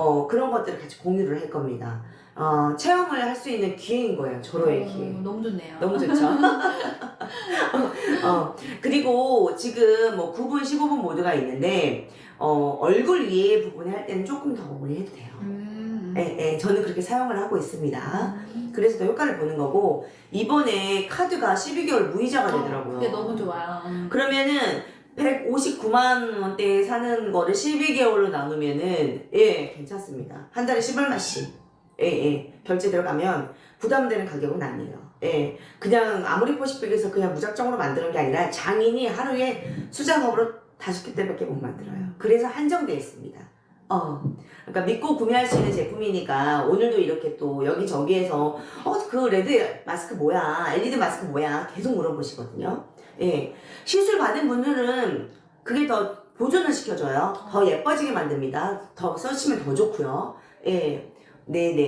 어, 그런 것들을 같이 공유를 할 겁니다. 어, 체험을 할 수 있는 기회인 거예요. 절호의 기회. 어, 너무 좋네요. 너무 좋죠. 어, 그리고 지금 뭐 9분, 15분 모드가 있는데, 어, 얼굴 위에 부분에 할 때는 조금 더 오래 해도 돼요. 음. 예, 예, 저는 그렇게 사용을 하고 있습니다. 음. 그래서 더 효과를 보는 거고, 이번에 카드가 12개월 무이자가 되더라고요. 그게 너무 좋아요. 음. 그러면은 159만 원대에 사는 거를 12개월로 나누면은 예 괜찮습니다. 한 달에 10얼마씩 예예 결제 들어가면 부담되는 가격은 아니에요. 예 그냥 아무리 포식백에서 그냥 무작정으로 만드는 게 아니라 장인이 하루에 수작업으로 다섯 개 때밖에 못 만들어요. 그래서 한정돼 있습니다. 어 그러니까 믿고 구매할 수 있는 제품이니까 오늘도 이렇게 또 여기저기에서 어 그 레드 마스크 뭐야 LED 마스크 뭐야 계속 물어보시거든요. 예 시술 받은 분들은 그게 더 보존을 시켜줘요. 더 예뻐지게 만듭니다. 더 써시면 더 좋고요. 예, 네네.